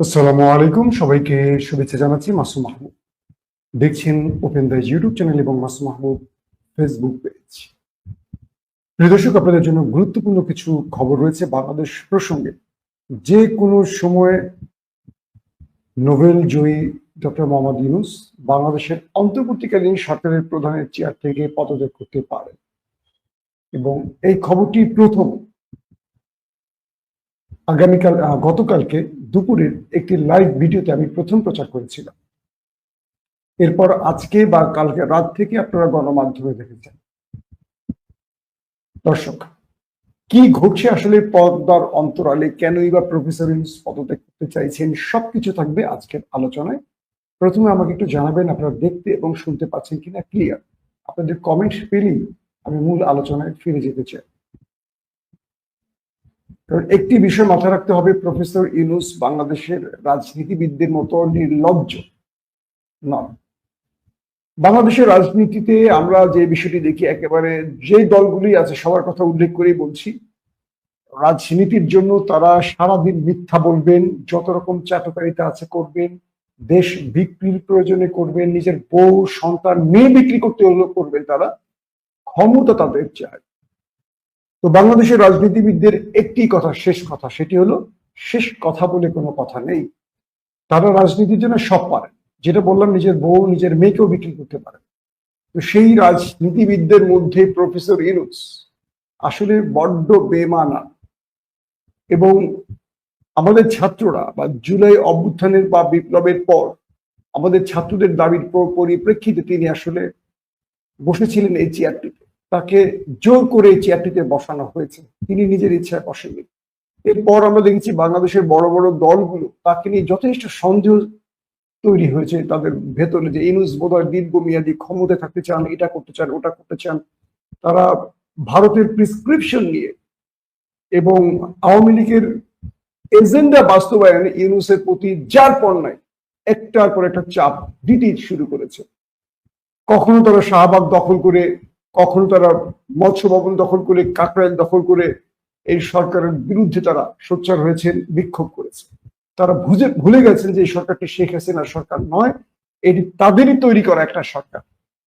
আসসালামু আলাইকুম। সবাইকে শুভেচ্ছা জানাচ্ছি মাসুম মাহবুব দেখছেন ওপেন দ্য ইউটিউব চ্যানেল এবং মাসুম মাহবুব ফেসবুক পেজ প্রিয় দর্শক, আপনাদের জন্য গুরুত্বপূর্ণ কিছু খবর রয়েছে বাংলাদেশ প্রসঙ্গে। যে কোনো সময়ে নোবেল জয়ী ডক্টর মোহাম্মদ ইউনুস বাংলাদেশের অন্তর্বর্তীকালীন সরকারের প্রধানের চেয়ার থেকে পদত্যাগ করতে পারে এবং এই খবরটি প্রথম আগামীকাল গতকালকে দুপুরের একটি লাইভ ভিডিওতে আমি প্রথম প্রচার করেছিলাম। এরপর আজকে বা কালকে রাত থেকে আপনারা গণমাধ্যমে দেখেছেন। দর্শক, কি ঘটছে আসলে পর্দার অন্তরালে? কেনই বা প্রফেসর ইউনুস পদত্যাগ করতে চাইছেন? সবকিছু থাকবে আজকের আলোচনায়। প্রথমে আমাকে একটু জানাবেন, আপনারা দেখতে এবং শুনতে পাচ্ছেন কিনা ক্লিয়ার আপনাদের কমেন্ট পেলেই আমি মূল আলোচনায় ফিরে যেতে চাই। কারণ একটি বিষয় মাথায় রাখতে হবে, প্রফেসর ইউনুস বাংলাদেশের রাজনীতিবিদদের মতো নির্লজ্জ নন। বাংলাদেশের রাজনীতিতে আমরা যে বিষয়টি দেখি, একেবারে যে দলগুলি আছে, সবার কথা উল্লেখ করেই বলছি, রাজনীতির জন্য তারা সারাদিন মিথ্যা বলবেন, যত রকম চাটকারিতা আছে করবেন, দেশ বিক্রির প্রয়োজনে করবেন, নিজের বউ, সন্তান, মেয়ে বিক্রি করতে করবেন তারা, ক্ষমতা তাদের চায়। তো বাংলাদেশের রাজনীতিবিদদের একটি কথা, শেষ কথা, সেটি হলো শেষ কথা বলে কোনো কথা নেই। তারা রাজনীতির জন্য সব পারে। যেটা বললাম, নিজের বউ, নিজের মেয়েকেও বিক্রি করতে পারে। তো সেই রাজনীতিবিদদের মধ্যে প্রফেসর ইনুস আসলে বড্ড বেমানা। এবং আমাদের ছাত্ররা বা জুলাই অভ্যুত্থানের বা বিপ্লবের পর আমাদের ছাত্রদের দাবির পরিপ্রেক্ষিতে তিনি আসলে বসেছিলেন এই চেয়ারটিতে তাকে জোর করে চেয়ারটিতে বসানো হয়েছে। তিনি নিজের ইচ্ছায় বসেননি। এরপর আমরা দেখেছি বাংলাদেশের বড় বড় দলগুলো তাকে নিয়ে যথেষ্ট সন্দেহ তৈরি হয়েছে। তাদের ভেতরে যে ইনুস বোধহয় দীর্ঘমেয়াদী ক্ষমতায় থাকতে চান, এটা করতে চান, ওটা করতে চান, তারা ভারতের প্রিসক্রিপশন নিয়ে এবং আওয়ামী লীগের এজেন্ডা বাস্তবায়নে ইউনুসের প্রতি যার পর নাই, একটার পর একটা চাপ দিতে শুরু করেছে। কখনো তারা শাহবাগ দখল করে কখনো তারা মৎস্য ভবন দখল করে, কাকরাইল দখল করে এই সরকারের বিরুদ্ধে তারা সোচ্চার হয়েছেন, বিক্ষোভ করেছে। তারা বুঝে ভুলে গেছেন যে এই সরকারটি শেখ হাসিনার সরকার নয়, এটি তাদেরই তৈরি করা একটা সরকার।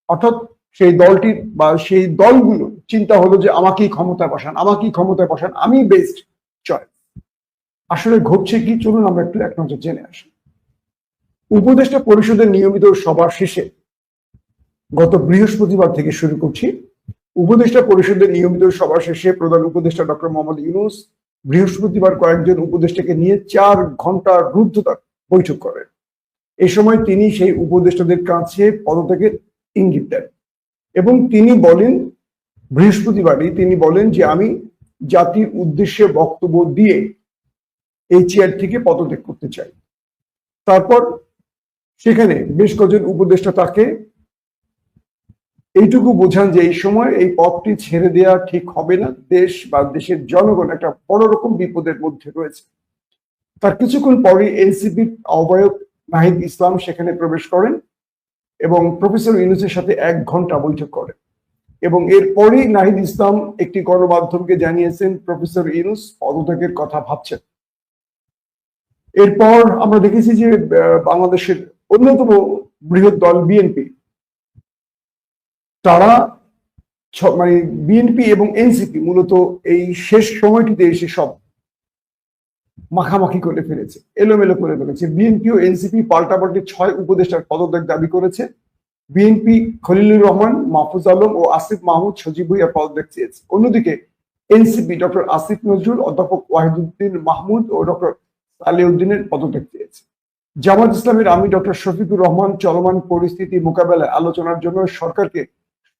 অর্থাৎ সেই দলটির বা সেই দলগুলো চিন্তা হলো যে আমাকেই ক্ষমতায় বসান, আমাকেই ক্ষমতায় বসান, আমি বেস্ট চয়েস আসলে ঘটছে কি? চলুন আমরা একটু এক নজর জেনে আসি। উপদেষ্টা পরিষদের নিয়মিত সভা শেষে গত বৃহস্পতিবার থেকে শুরু করছি। উপদেষ্টা পরিষদের নিয়মিত সভা শেষে প্রধান উপদেষ্টা ডক্টর মোহাম্মদ ইউনুস বৃহস্পতিবার কয়েকজন উপদেষ্টাকে নিয়ে চার ঘণ্টা রুদ্ধতার বৈঠক করেন। এ সময় তিনি সেই উপদেষ্টাদের কাছে পদত্যাগের ইঙ্গিত দেন এবং তিনি বলেন, বৃহস্পতিবারই তিনি বলেন যে আমি জাতির উদ্দেশ্যে বক্তব্য দিয়ে এই চেয়ার থেকে পদত্যাগ করতে চাই। তারপর সেখানে বেশ কজন উপদেষ্টা তাকে এইটুকু বোঝান যে এই সময় এই পথটি ছেড়ে দেওয়া ঠিক হবে না। দেশ বা দেশের জনগণ একটা বড় রকম বিপদের মধ্যে রয়েছে। তার কিছুক্ষণ পরে এনসিপির আহ্বায়ক নাহিদ ইসলাম সেখানে প্রবেশ করেন এবং প্রফেসর ইউনুসের সাথে এক ঘণ্টা বৈঠক করেন। এবং এরপরেই নাহিদ ইসলাম একটি গণমাধ্যমকে জানিয়েছেন, প্রফেসর ইউনুস পদত্যাগের কথা ভাবছেন। এরপর আমরা দেখেছি যে বাংলাদেশের অন্যতম বৃহৎ দল বিএনপি তারা মানে বিএনপি এবং এনসিপি মূলত এই শেষ সময়টিতে এসে সব মাখামাখি করে ফেলেছে, এলোমেলো করে ফেলেছে। বিএনপি ও এনসিপি পাল্টাপাল্টি ছয় উপদেষ্টার পদত্যাগ দাবি করেছে। বিএনপি খলিলুর রহমান, মাহফুজ আলম ও আসিফ মাহমুদ সজীব ভুইয়ার পদত্যাগ চেয়েছে। অন্যদিকে এনসিপি ডক্টর আসিফ নজরুল, অধ্যাপক ওয়াহিদুদ্দিন মাহমুদ ও ডক্টর সালেউদ্দিনের পদত্যাগ চেয়েছে। জামাত ইসলামের আমি ডক্টর শফিকুর রহমান চলমান পরিস্থিতি মোকাবেলায় আলোচনার জন্য সরকারকে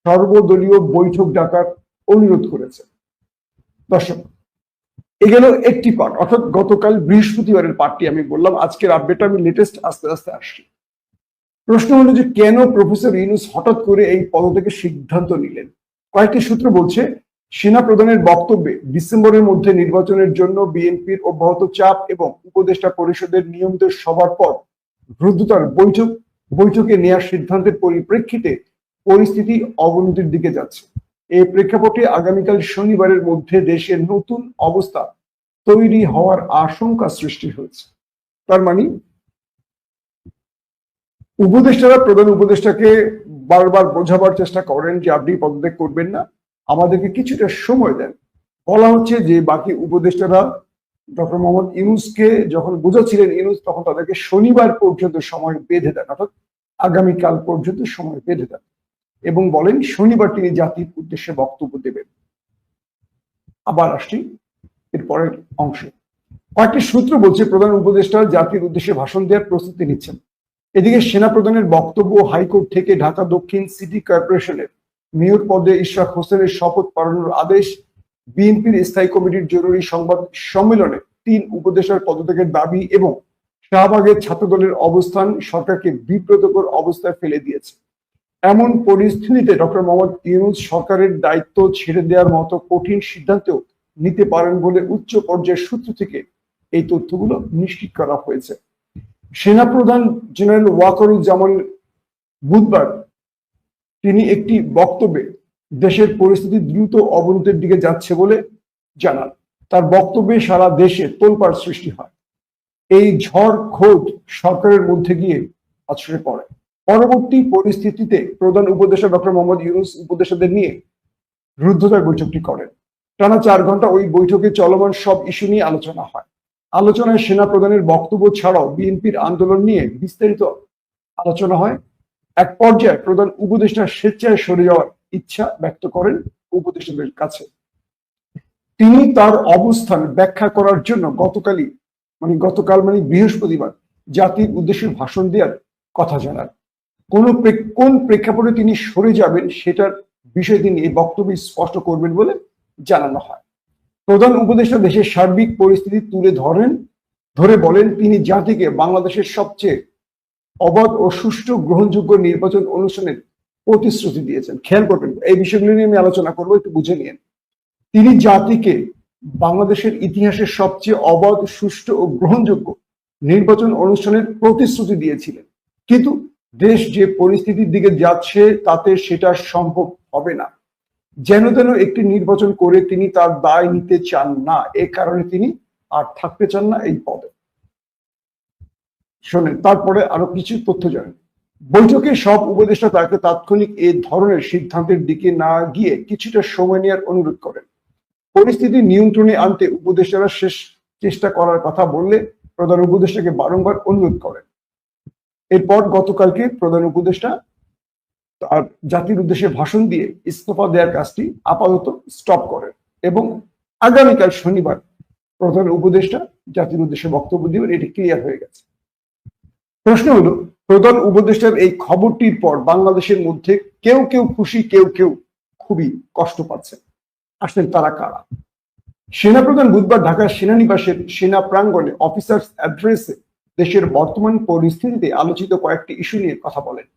সর্বদলীয় বৈঠক ডাকার অনুরোধ করেছে। দর্শক, এ গেল একটি পার্ট অর্থাৎ গতকাল বৃহস্পতিবারের পার্টটি আমি বললাম, আজকের আপডেট আমি লেটেস্ট আস্তে আস্তে আসছি। প্রশ্ন হলো যে কেন প্রফেসর ইউনুস হঠাৎ করে এই পদ থেকে সিদ্ধান্ত নিলেন? কয়েকটি সূত্র বলছে, সেনা প্রধানের বক্তব্যে ডিসেম্বরের মধ্যে নির্বাচনের জন্য বিএনপির অব্যাহত চাপ এবং উপদেষ্টা পরিষদের নিয়মিত সভার পর রুদ্ধতার বৈঠক, বৈঠকে নেওয়ার সিদ্ধান্তের পরিপ্রেক্ষিতে পরিস্থিতি অবনতির দিকে যাচ্ছে। এই প্রেক্ষাপটে আগামীকাল শনিবারের মধ্যে দেশের নতুন অবস্থা তৈরি হওয়ার আশঙ্কা সৃষ্টি হয়েছে। তার মানে উপদেষ্টারা, প্রধান উপদেষ্টাকে বারবার বোঝাবার চেষ্টা করেন যে আপনি পদত্যাগ করবেন না, আমাদেরকে কিছুটা সময় দেন। বলা হচ্ছে যে বাকি উপদেষ্টারা ডক্টর মোহাম্মদ ইউনুসকে যখন বোঝাচ্ছিলেন ইউনুস, তখন তাদেরকে শনিবার পর্যন্ত সময় বেঁধে দেন, অর্থাৎ আগামীকাল পর্যন্ত সময় বেঁধে দেন। এবং বলেন শনিবার তিনি জাতির উদ্দেশ্যে বক্তব্য দেবেন। আবার আসছি এর পরের অংশে। কয়েকটি সূত্র বলছে প্রধান উপদেষ্টা জাতির উদ্দেশ্যে ভাষণ দেওয়ার প্রস্তুতি নিচ্ছেন। এদিকে সেনাপ্রধানের বক্তব্য হাইকোর্ট থেকে ঢাকা দক্ষিণ সিটি কর্পোরেশনের মেয়র পদে ইশরাক হোসেনের শপথ পালনের আদেশ বিএনপির স্থায়ী কমিটির জরুরি সংবাদ সম্মেলনে তিন উপদেষ্টার পদত্যাগের দাবি এবং শাহবাগের ছাত্রদলের অবস্থান সরকারকে বিব্রতকর অবস্থায় ফেলে দিয়েছে। এমন পরিস্থিতিতে ডক্টর মোহাম্মদ ইউনুস সরকারের দায়িত্ব ছেড়ে দেওয়ার মতো কঠিন সিদ্ধান্তও নিতে পারেন বলে উচ্চ পর্যায়ের সূত্র থেকে এই তথ্যগুলো নিশ্চিত করা হয়েছে। সেনাপ্রধান জেনারেল ওয়াকারুজ্জামান বুধবার তিনি একটি বক্তব্যে দেশের পরিস্থিতি দ্রুত অবনতির দিকে যাচ্ছে বলে জানান। তার বক্তব্যে সারা দেশে তোলপাড় সৃষ্টি হয়। এই ঝড় খোঁজ সরকারের মধ্যে গিয়ে আছড়ে পড়ে। পরবর্তী পরিস্থিতিতে প্রধান উপদেষ্টা ডক্টর মোহাম্মদ ইউনুস উপদেষ্টাদের নিয়ে রুদ্ধতার বৈঠকটি করেন। টানা চার ঘণ্টা ওই বৈঠকে চলমান সব ইস্যু নিয়ে আলোচনা হয়। আলোচনায় সেনা প্রধানের বক্তব্য ছাড়াও বিএনপির আন্দোলন নিয়ে বিস্তারিত আলোচনা হয়। এক পর্যায়ে প্রধান উপদেষ্টা স্বেচ্ছায় সরে যাওয়ার ইচ্ছা ব্যক্ত করেন উপদেষ্টাদের কাছে। তিনি তার অবস্থান ব্যাখ্যা করার জন্য গতকালই মানে গতকাল মানে বৃহস্পতিবার জাতির উদ্দেশ্যে ভাষণ দেওয়ার কথা জানান। কোন কোন প্রেক্ষাপটে তিনি সরে যাবেন সেটার বিষয়ে তিনি এই বক্তব্য স্পষ্ট করবেন বলে জানানো হয়। প্রধান উপদেষ্টা দেশের সার্বিক পরিস্থিতি তুলে ধরেন, ধরে বলেন তিনি জাতিকে বাংলাদেশের সবচেয়ে অবাধ ও সুষ্ঠু গ্রহণযোগ্য নির্বাচন অনুষ্ঠানের প্রতিশ্রুতি দিয়েছেন। খেয়াল করবেন, এই বিষয়গুলো নিয়ে আমি আলোচনা করব, একটু বুঝে নিন। তিনি জাতিকে বাংলাদেশের ইতিহাসের সবচেয়ে অবাধ, সুষ্ঠু ও গ্রহণযোগ্য নির্বাচন অনুষ্ঠানের প্রতিশ্রুতি দিয়েছিলেন। কিন্তু দেশ যে পরিস্থিতির দিকে যাচ্ছে, তাতে সেটা সম্ভব হবে না। যেন তেন একটি নির্বাচন করে তিনি তার দায় নিতে চান না, এ কারণে তিনি আর থাকতে চান না এই পদে। শোনেন, তারপরে আরও কিছু তথ্য জানেন। বৈঠকে সব উপদেষ্টা তাকে তাৎক্ষণিক এ ধরনের সিদ্ধান্তের দিকে না গিয়ে কিছুটা সময় নেওয়ার অনুরোধ করেন। পরিস্থিতি নিয়ন্ত্রণে আনতে উপদেষ্টারা শেষ চেষ্টা করার কথা বললে প্রধান উপদেষ্টাকে বারংবার অনুরোধ করেন। এরপর গতকালকে প্রধান উপদেষ্টা আর জাতির উদ্দেশ্যে ভাষণ দিয়ে ইস্তফা দেওয়ার কাজটি আপাতত স্টপ করেন এবং আগামীকাল শনিবার প্রধান উপদেষ্টা জাতির উদ্দেশ্যে বক্তব্য দিবেন, এটি ক্লিয়ার হয়ে গেছে। প্রশ্ন হলো, প্রধান উপদেষ্টার এই খবরটির পর বাংলাদেশের মধ্যে কেউ কেউ খুশি, কেউ কেউ খুবই কষ্ট পাচ্ছে। আসলে তারা কারা? সেনাপ্রধান বুধবার ঢাকার সেনানিবাসের সেনা প্রাঙ্গণে অফিসার্স অ্যাড্রেসে দেশের বর্তমান পরিস্থিতিতে আলোচিত কয়েকটি ইস্যু নিয়ে কথা বলেন।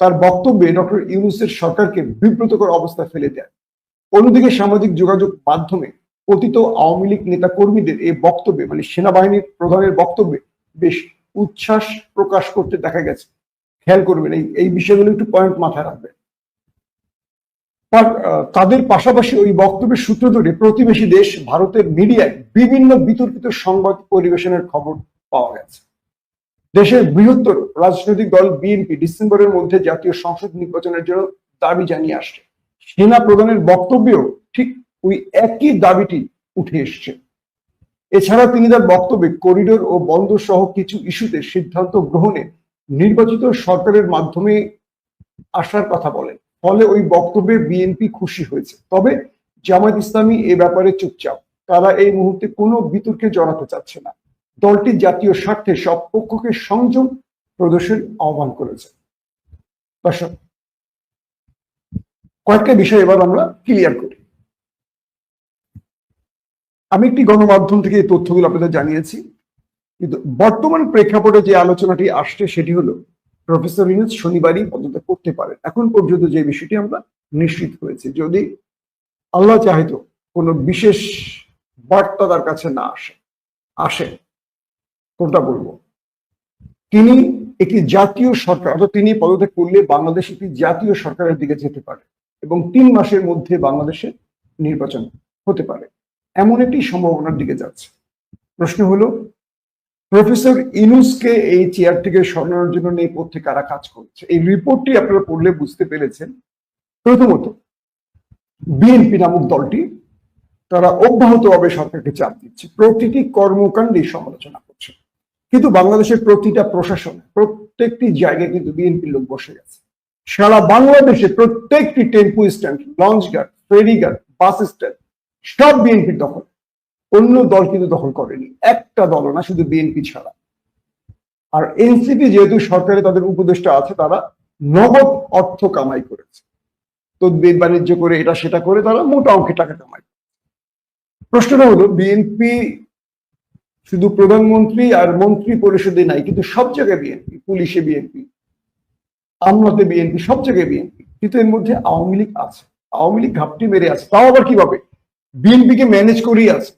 তার বক্তব্যে ডক্টর ইউনুসের সরকারকে বিব্রতকর অবস্থায় ফেলে দেয় অন্যদিকে সামাজিক যোগাযোগ মাধ্যমে পতিত আওয়ামী লীগ নেতা কর্মীদের এই বক্তব্যে মানে সেনাবাহিনীর প্রধানের বক্তব্যে বেশ উচ্ছ্বাস প্রকাশ করতে দেখা গেছে। খেয়াল করবেন, এই এই বিষয়গুলো একটু পয়েন্ট মাথায় রাখবেন। তাদের পাশাপাশি ওই বক্তব্যের সূত্র ধরে প্রতিবেশী দেশ ভারতের মিডিয়ায় বিভিন্ন বিতর্কিত সংবাদ পরিবেশনের খবর পাওয়া গেছে। দেশের বৃহত্তর রাজনৈতিক দল বিএনপি ডিসেম্বরের মধ্যে জাতীয় সংসদ নির্বাচনের জন্য দাবি জানিয়ে আসছে। সেনা প্রধানের বক্তব্যেও ঠিক ওই একই দাবিটি উঠে এসছে। এছাড়া তিনি তার বক্তব্যে করিডোর ও বন্দর সহ কিছু ইস্যুতে সিদ্ধান্ত গ্রহণে নির্বাচিত সরকারের মাধ্যমে আসার কথা বলেন। ফলে ওই বক্তব্যে বিএনপি খুশি হয়েছে। তবে জামায়াত ইসলামী এ ব্যাপারে চুপচাপ। তারা এই মুহূর্তে কোনো বিতর্কে জড়াতে চাচ্ছে না। দলটি জাতীয় স্বার্থে সব পক্ষকে সংযম প্রদর্শন আহ্বান করেছে। কয়েকটা বিষয় এবার আমরা ক্লিয়ার করি। আমি একটি গণমাধ্যম থেকে এই তথ্যগুলো আপনাদের জানিয়েছি, কিন্তু বর্তমান প্রেক্ষাপটে যে আলোচনাটি আসছে সেটি হলো, প্রফেসর ইউনুস শনিবারই পদত্যাগ করতে পারেন। এখন পর্যন্ত যে বিষয়টি আমরা নিশ্চিত হয়েছে, যদি আল্লাহ চাহিত কোনো বিশেষ বার্তা তার কাছে না আসে আসে কোনটা বলব? তিনি একটি জাতীয় সরকার, অর্থাৎ তিনি পদত্যাগ করলে বাংলাদেশ একটি জাতীয় সরকারের দিকে যেতে পারে এবং তিন মাসের মধ্যে বাংলাদেশে নির্বাচন হতে পারে। এমন একটি সম্ভাবনার দিকে যাচ্ছে। প্রশ্ন হলো, প্রফেসর ইনুসকে এই চেয়ার থেকে সরানোর জন্য নেপথ্যে কারা কাজ করছে? এই রিপোর্টটি আপনারা পড়লে বুঝতে পেরেছেন। প্রথমত বিএনপি নামক দলটি, তারা অব্যাহতভাবে সরকারকে চাপ দিচ্ছে। প্রতিটি কর্মকাণ্ডে সমালোচনা কিন্তু বাংলাদেশের প্রতিটা প্রশাসনে, প্রত্যেকটি জায়গায় কিন্তু বিএনপির লোক বসে গেছে। সারা বাংলাদেশে প্রত্যেকটি tempo stand, launch guard, ferry guard, bus stand, সব বিএনপির দখল। অন্য দল কিন্তু দখল করেনি। একটা দল না, শুধু বিএনপি ছাড়া। আর এনসিপি যেহেতু সরকারে তাদের উপদেষ্টা আছে, তারা নগদ অর্থ কামাই করেছে। তদবির বাণিজ্য করে এটা সেটা করে তারা মোটা অঙ্কের টাকা কামাই প্রশ্নটা হলো, বিএনপি শুধু প্রধানমন্ত্রী আর মন্ত্রী পরিষদে নাই, কিন্তু সব জায়গায় বিএনপি, পুলিশে বিএনপি, আমলাতে বিএনপি, সব জায়গায় বিএনপি। কিন্তু এর মধ্যে আওয়ামী লীগ আছে, আওয়ামী লীগ ঘাপটি মেরে আছে। তাও আবার কীভাবে? বিএনপি কে ম্যানেজ করেই আছে।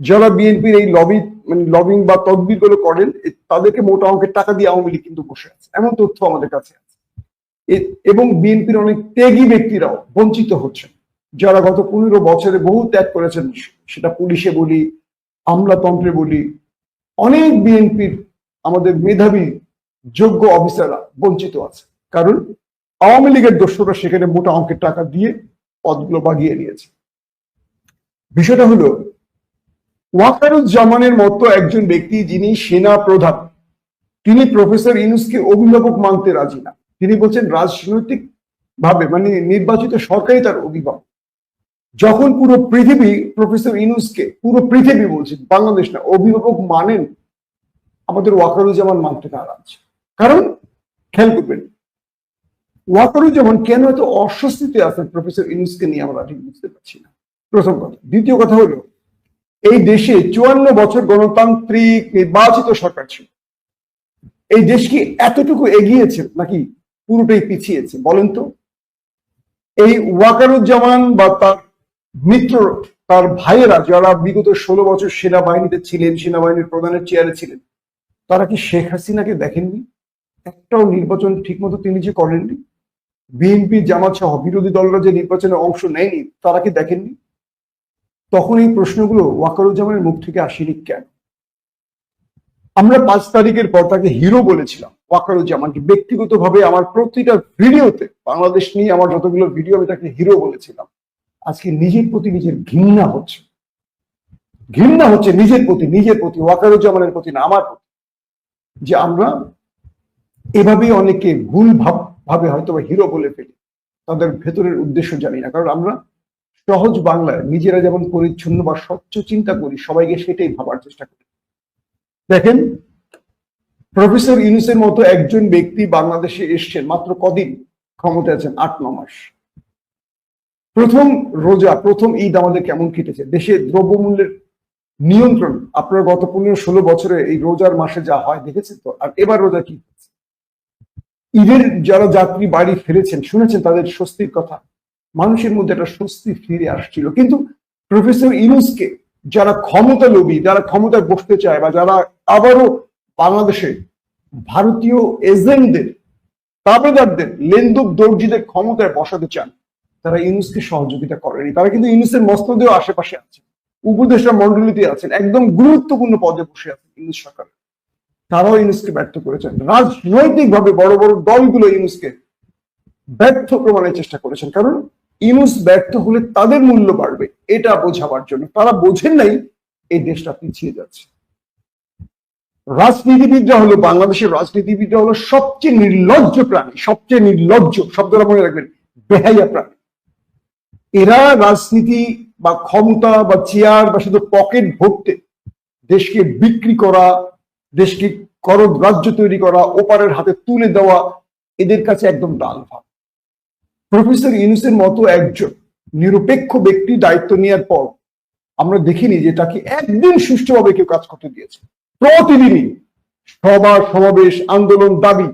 যারা বিএনপির এই লবি মানে লবিং বা তদবিরগুলো করেন তাদেরকে মোটা অঙ্কের টাকা দিয়ে আওয়ামী লীগ কিন্তু বসে আছে। এমন তথ্য আমাদের কাছে আছে। এবং বিএনপির অনেক ত্যাগী ব্যক্তিরাও বঞ্চিত হচ্ছেন। যারা গত পনেরো বছরে বহু ত্যাগ করেছেন, সেটা পুলিশে বলি আমলাতন্ত্রে বলি, অনেক বিএনপির আমাদের মেধাবী, যোগ্য অফিসাররা বঞ্চিত আছে। কারণ আওয়ামী লীগের দস্যুরা সেখানে মোটা অঙ্কের টাকা দিয়ে পদগুলো বাগিয়ে নিয়েছে। বিষয়টা হলো, ওয়াকারুজ্জামানের মতো একজন ব্যক্তি যিনি সেনা প্রধান তিনি প্রফেসর ইনুসকে অভিভাবক মানতে রাজি না। তিনি বলছেন রাজনৈতিক ভাবে মানে নির্বাচিত সরকারই তার অভিভাবক। যখন পুরো পৃথিবী, প্রফেসর ইনুসকে পুরো পৃথিবী বলছে, বাংলাদেশ না, অভিভাবক মানেন, আমাদের ওয়াকারুজ্জামান মানতে নারাজ কারণ, খেয়াল করবেন, ওয়াকারুজ্জামান কেন এত অস্বস্তিতে আছেন প্রফেসর ইনুসকে নিয়ে আমরা ঠিক বুঝতে পারছি না। প্রথম কথা। দ্বিতীয় কথা হলো, এই দেশে চুয়ান্ন বছর গণতান্ত্রিক নির্বাচিত সরকার ছিল। এই দেশ কি এতটুকু এগিয়েছে নাকি পুরোটাই পিছিয়েছে, বলেন তো? এই ওয়াকারুজ্জামান বা তার মিত্র তার ভাইয়েরা যারা বিগত ষোলো বছর সেনাবাহিনীতে ছিলেন, সেনাবাহিনীর প্রধানের চেয়ারে ছিলেন, তারা কি শেখ হাসিনাকে দেখেননি? একটাও নির্বাচন ঠিকমতো তিনি যে করেননি? বিএনপি, জামাত সহ বিরোধী দলরা যে নির্বাচনে অংশ নেয়নি, তারা কি দেখেননি? তখন এই প্রশ্নগুলো ওয়াকারুজ্জামানের মুখ থেকে আসেনি কেন? আমরা পাঁচ তারিখের পর তাকে হিরো বলেছিলাম, ওয়াকারুজ্জামানকে। ব্যক্তিগতভাবে আমার প্রতিটা ভিডিওতে, বাংলাদেশ নিয়ে আমার যতগুলো ভিডিও, আমি তাকে হিরো বলেছিলাম। আজকে নিজের প্রতি নিজের ঘৃণা হচ্ছে। ঘৃণা হচ্ছে নিজের প্রতি নিজের প্রতি, ওয়াকারুজ্জামানের প্রতি না, আমার প্রতি। যে আমরা এভাবেই অনেকে ভুল ভাব, ভাবে হয়তো হিরো বলে ফেলি। তাদের ভেতরের উদ্দেশ্য জানি না, কারণ আমরা সহজ বাংলায় নিজেরা যেমন পরিচ্ছন্ন বা স্বচ্ছ চিন্তা করি, সবাইকে সেটাই ভাবার চেষ্টা করি। দেখেন, প্রফেসর ইউনুসের মতো একজন ব্যক্তি বাংলাদেশে এসছেন, মাত্র কদিন ক্ষমতায় আছেন, আট, ন মাস। প্রথম রোজা, প্রথম ঈদ আমাদের কেমন কেটেছে? দেশে দ্রব্যমূল্যের নিয়ন্ত্রণ, আপনার গত পনেরো ষোলো বছরে এই রোজার মাসে যা হয় দেখেছেন তো? আর এবার রোজা কি? ঈদের যারা যাত্রী বাড়ি ফিরেছেন, শুনেছেন তাদের স্বস্তির কথা? মানুষের মধ্যে একটা স্বস্তি ফিরে আসছিল। কিন্তু প্রফেসর ইনুসকে যারা ক্ষমতা লোভী, যারা ক্ষমতায় বসতে চায় বা যারা আবারও বাংলাদেশে ভারতীয় এজেন্টদের, তাবেদারদের লেন্দুক দর্জিদের ক্ষমতায় বসাতে চান তারা ইউনুসকে সহযোগিতা করেনি। তারা কিন্তু ইউনুসের মস্তদেও আশেপাশে আছে। উপদেষ্টা মন্ডলীতে আছেন। একদম গুরুত্বপূর্ণ পদে বসে আছেন ইউনুস সরকার। তারাও ইউনুসকে ব্যর্থ করেছেন। রাজনৈতিকভাবে বড় বড় দলগুলো ইউনুসকে ব্যর্থ প্রমাণের চেষ্টা করেছেন। কারণ ইউনুস ব্যর্থ হলে তাদের মূল্য বাড়বে, এটা বোঝাবার জন্য। তারা বোঝেন নাই, এই দেশটা পিছিয়ে যাচ্ছে। রাজনীতিবিদরা হলো বাংলাদেশের রাজনীতিবিদরা হলো সবচেয়ে নির্লজ্জ প্রাণী, সবচেয়ে নির্লজ্জ শব্দটা মনে রাখবেন, বেহাইয়া প্রাণী। এরা রাজনীতি বা ক্ষমতা বা চেয়ার বা শুধু পকেট ভরতে দেশকে বিক্রি করা, দেশকে করদ রাজ্য তৈরি করা, ওপারের হাতে তুলে দেওয়া, এদের কাছে একদম ডাল ভাব প্রফেসর ইউনুসের মতো একজন নিরপেক্ষ ব্যক্তি দায়িত্ব নেওয়ার পর আমরা দেখিনি যে তাকে একদিন সুষ্ঠুভাবে কেউ কাজ করতে দিয়েছে। প্রতিদিনই সভা, সমাবেশ, আন্দোলন, দাবি।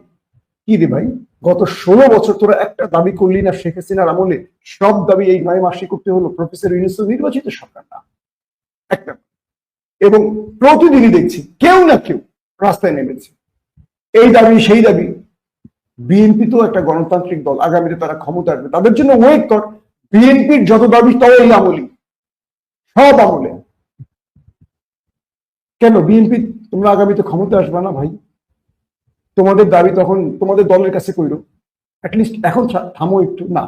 কি রে ভাই? গত ষোলো বছর তোরা একটা দাবি করলি না শেখ হাসিনার আমলে, সব দাবি এই নয় মাসে করতে হলো। প্রফেসর ইউনুস নির্বাচিত সরকার না। একটা। এবং প্রতিদিনই দেখছি, কেউ না কেউ রাস্তায় নেমেছে। এই দাবি, সেই দাবি। বিএনপি তো একটা গণতান্ত্রিক দল, আগামীতে তারা ক্ষমতা আসবে। তাদের জন্য ওয়েট কর। বিএনপির যত দাবি তত আমলি। সব আমলে। কেন? বিএনপি, তোমরা আগামীতে ক্ষমতা আসবে না ভাই? তোমাদের দাবি তখন তোমাদের দলের কাছে কইল অ্যাটলিস্ট এখন থামো একটু, না।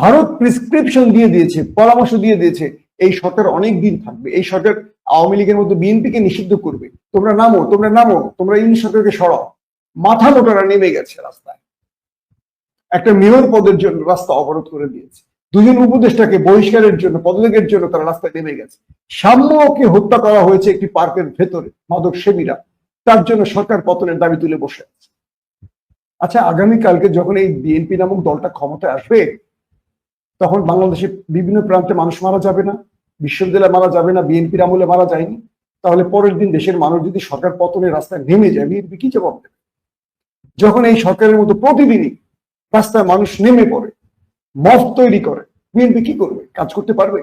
ভারত প্রেসক্রিপশন দিয়ে দিয়েছে, পরামর্শ দিয়ে দিয়েছে, এই সরকার অনেক দিন থাকবে। এই সরকার আওয়ামী লীগের মধ্যে বিএনপিকে নিষিদ্ধ করবে। তোমরা নামো তোমরা নামো, তোমরা ইউনি সরকারকে সরাও। মাথা মোটারা নেমে গেছে রাস্তায়। একটা মেয়র পদের জন্য রাস্তা অবরোধ করে দিয়েছে। দুজন উপদেষ্টাকে বহিষ্কারের জন্য, পদত্যাগের জন্য তারা রাস্তায় নেমে গেছে। সাম্যকে হত্যা করা হয়েছে একটি পার্কের ভেতরে, মাদক সেবীরা। তার জন্য সরকার পতনের দাবি তুলে বসে আছে। আচ্ছা আগামীকালকে যখন এই বিএনপি নামক দলটা ক্ষমতায় আসবে, তখন বাংলাদেশের বিভিন্ন প্রান্তে মানুষ মারা যাবে না, বিশ্ববিদ্যালয়ে মারা যাবে না, বিএনপির আমলে মারা যায়নি। তাহলে পরের দিন দেশের মানুষ যদি সরকার পতনের রাস্তায় নেমে যায়, বিএনপি কি জবাব দেবে? যখন এই সরকারের মতো প্রতিদিনই রাস্তায় মানুষ নেমে পড়ে, মফ তৈরি করে, বিএনপি কি করবে? কাজ করতে পারবে?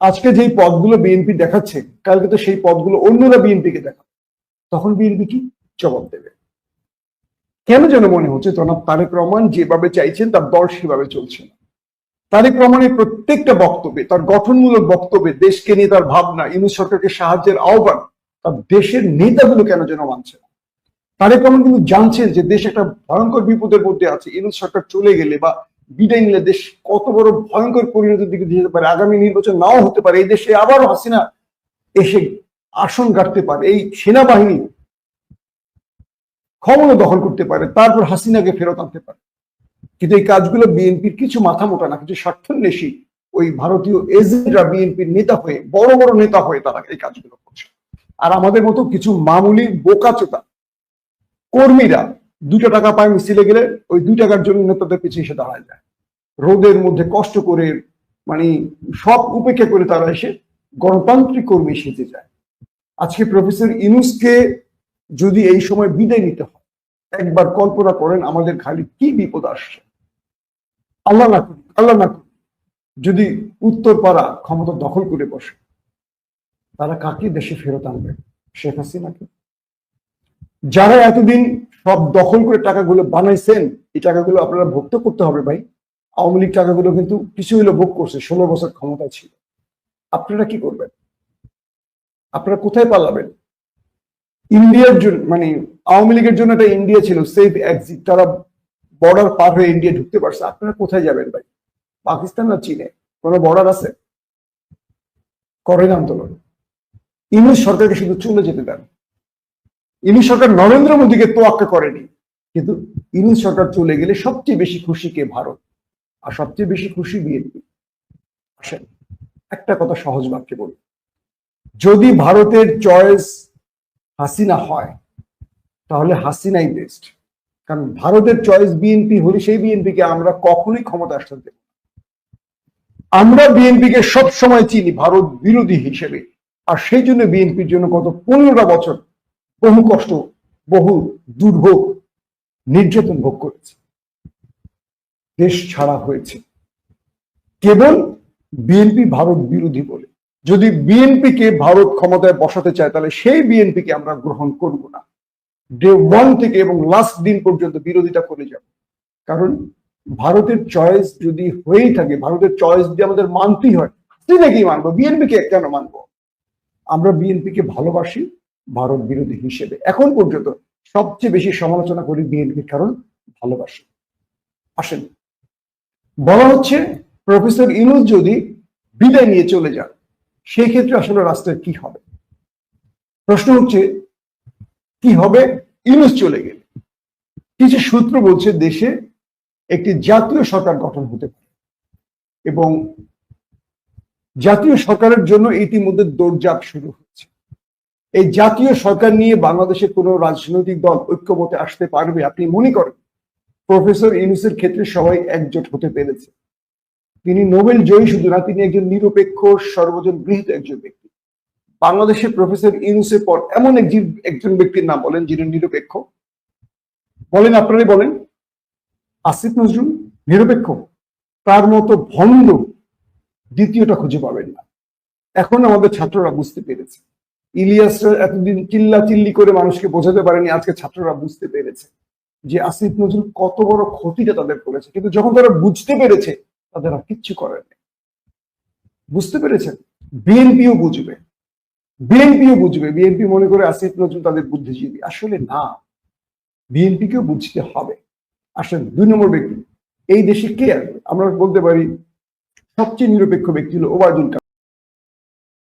আজকে যেই পদগুলো বিএনপি দেখাচ্ছে, কালকে তো সেই পদগুলো অন্যরা বিএনপিকে দেখাবে তখন বিএনপি কি? জবাব দেবে। কেন যেন মনে হচ্ছে জনাব তারেক রহমান যেভাবে চাইছেন, তার দল সেভাবে চলছে না। তারেক রহমানের প্রত্যেকটা বক্তব্যে, তার গঠনমূলক বক্তব্যে দেশকে নিয়ে তার ভাবনা, ইউনুস সরকারকে সাহায্যের আহ্বান, তার দেশের নেতাগুলো কেন যেন মানছে না? তারেক রহমান কিন্তু জানছেন যে দেশ একটা ভয়ঙ্কর বিপদের মধ্যে আছে। ইউনুস সরকার চলে গেলে বা বিদায় নিলে দেশ কত বড় ভয়ঙ্কর পরিণতির দিকে যেতে পারে। আগামী নির্বাচন নাও হতে পারে। এই দেশে আবারও হাসিনা এসে আসন গাড়তে পারে, এই সেনাবাহিনী ক্ষমতা দখল করতে পারে, তারপর হাসিনাকে ফেরত আনতে পারে। কিন্তু এই কাজগুলো বিএনপির কিছু মাথা মোটা না, কিছু স্বার্থান্বেষী ওই ভারতীয় এজেন্টরা বিএনপির নেতা হয়ে, বড় বড় নেতা হয়ে তারা এই কাজগুলো করছে। আর আমাদের মতো কিছু মামুলি বোকাচোতা কর্মীরা দুটো টাকা পায় মিছিলে গেলে, ওই দুই টাকার জন্য নেতাদের পিছিয়ে এসে দাঁড়ায় যায়। রোদের মধ্যে কষ্ট করে মানে সব উপেক্ষা করে তারা এসে গণতান্ত্রিক কর্মী সেজে যায়। আজকে প্রফেসর ইনুসকে যদি এই সময় বিদায় নিতে হয়, একবার কল্পনা করেন আমাদের খালি কি বিপদ আসছে। আল্লাহ না করুন আল্লাহ না করুন যদি উত্তর পাড়া ক্ষমতা দখল করে বসে, তারা কাকে দেশে ফেরত আনবে? শেখ হাসিনাকে। যারা এতদিন সব দখল করে টাকাগুলো বানাইছেন, এই টাকাগুলো আপনারা ভোক্ত করতে হবে ভাই। আওয়ামী লীগ টাকাগুলো কিন্তু কিছু হলো ভোগ করছে, ষোলো বছর ক্ষমতা ছিল। আপনারা কি করবেন? আপনারা কোথায় পালাবেন? ইন্ডিয়ার জন্য মানে আওয়ামী লীগের জন্য একটা ইন্ডিয়া ছিল সেফ এক্সিট তারা বর্ডার পার হয়ে ইন্ডিয়া ঢুকতে পারছে। আপনারা কোথায় যাবেন ভাই? পাকিস্তান না চীনে? কোনো বর্ডার আছে? করেন আন্দোলন। ইংলিশ সরকারকে শুধু চলে যেতে দেন। ইংলিশ সরকার নরেন্দ্র মোদীকে তোয়াক্কা করেনি। কিন্তু ইংলিশ সরকার চলে গেলে সবচেয়ে বেশি খুশি কে? ভারত। আর সবচেয়ে বেশি খুশি বিএনপি। আসেন, একটা কথা সহজ বাক্যে বলি। যদি ভারতের চয়েস হাসিনা হয়, তাহলে হাসিনাই বেস্ট কারণ ভারতের চয়েস বিএনপি হলে সেই বিএনপিকে আমরা কখনোই ক্ষমতা আসতে দেব। আমরা বিএনপিকে সব সময় চিনি ভারত বিরোধী হিসেবে। আর সেই জন্য বিএনপির জন্য গত পনেরোটা বছর বহু কষ্ট, বহু দুর্ভোগ, নির্যাতন ভোগ করেছে। দেশ ছাড়া হয়েছে। কেবল বিএনপি ভারত বিরোধী বলে। যদি বিএনপিকে ভারত ক্ষমতায় বসাতে চায়, তাহলে সেই বিএনপিকে আমরা গ্রহণ করব না। ডে ওয়ান থেকে এবং লাস্ট দিন পর্যন্ত বিরোধিতা করে যাব। কারণ ভারতের চয়েস যদি হয়েই থাকে, ভারতের চয়েস যদি আমাদের মানতেই হয় কি মানবো? বিএনপিকে কেন মানবো? আমরা বিএনপিকে ভালোবাসি, ভারত বিরোধী হিসেবে। এখন পর্যন্ত সবচেয়ে বেশি সমালোচনা করি বিএনপির, কারণ ভালোবাসি। আসেন। বলা হচ্ছে, প্রফেসর ইনুজ যদি বিদায় নিয়ে চলে যান সেই ক্ষেত্রে আসলে রাষ্ট্রের কি হবে? প্রশ্ন হচ্ছে, কি হবে? ইনুস চলে গেলে। কিছু সূত্র বলছে দেশে একটি জাতীয় সরকার গঠন হতে পারে এবং জাতীয় সরকারের জন্য ইতিমধ্যে দৌড়জাপ শুরু হচ্ছে। এই জাতীয় সরকার নিয়ে বাংলাদেশের কোনো রাজনৈতিক দল ঐক্যমতে আসতে পারবে আপনি মনে করেন? প্রফেসর ইউনুসের ক্ষেত্রে সবাই একজোট হতে পেরেছে। তিনি নোবেল জয়ী শুধু না তিনি একজন নিরপেক্ষ, সর্বজন গৃহীত একজন ব্যক্তি। বাংলাদেশে প্রফেসর ইউনুসের পর এমন একজন একজন ব্যক্তির নাম বলেন যিনি নিরপেক্ষ। বলেন, আপনারাই বলেন। আসিফ নজরুল নিরপেক্ষ। তার মতো ভণ্ড দ্বিতীয়টা খুঁজে পাবেন না। এখন আমাদের ছাত্ররা বুঝতে পেরেছে। ইলিয়াসরা এতদিন চিল্লা চিল্লি করে মানুষকে বোঝাতে পারেনি, আজকে ছাত্ররা বুঝতে পেরেছে যে আসিফ নজরুল কত বড় ক্ষতিটা তাদের করেছে। কিন্তু যখন তারা বুঝতে পেরেছে তাদের আর কিচ্ছু করেনি বুঝতে পেরেছেন? বিএনপিও বুঝবে। বিএনপিও বুঝবে। বিএনপি মনে করে আসিফ নজরুল তাদের বুদ্ধিজীবী। আসলে না। বিএনপিকেও বুঝতে হবে। আসলে দুই নম্বর ব্যক্তি। এই দেশে কে? আসবে আমরা বলতে পারি, সবচেয়ে নিরপেক্ষ ব্যক্তি হলো ওবায়দুল